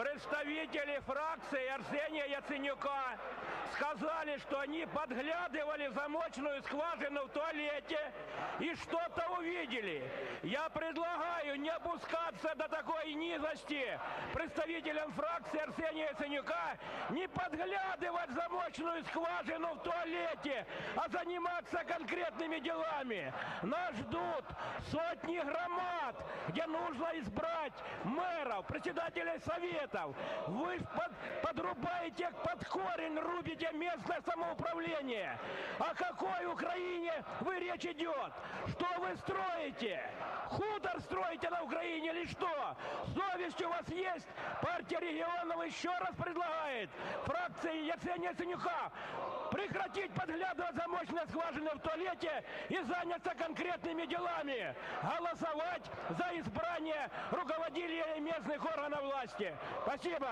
представители фракции Арсения Яценюка сказали, что они подглядывали в замочную скважину в туалете и что-то увидели. Я предлагаю не опускаться до такой низости представителям фракции Арсения Яценюка, не подглядывать в замочную скважину в туалете, а заниматься конкретными делами. Нас ждут сотни громад, где нужно избрать мэров, председателей советов. Вы под- подрубаете под корень, рубите местное самоуправление. О какой Украине вы речь идет? Что вы строите? Хутор строите на Украине или что? Совесть у вас есть? Партия регионов еще раз предлагает фракции Яцения Яценюка прекратить подглядывать замочные скважины в туалете и заняться конкретными делами. Голосовать за избрание руководителей местных органов власти. Спасибо.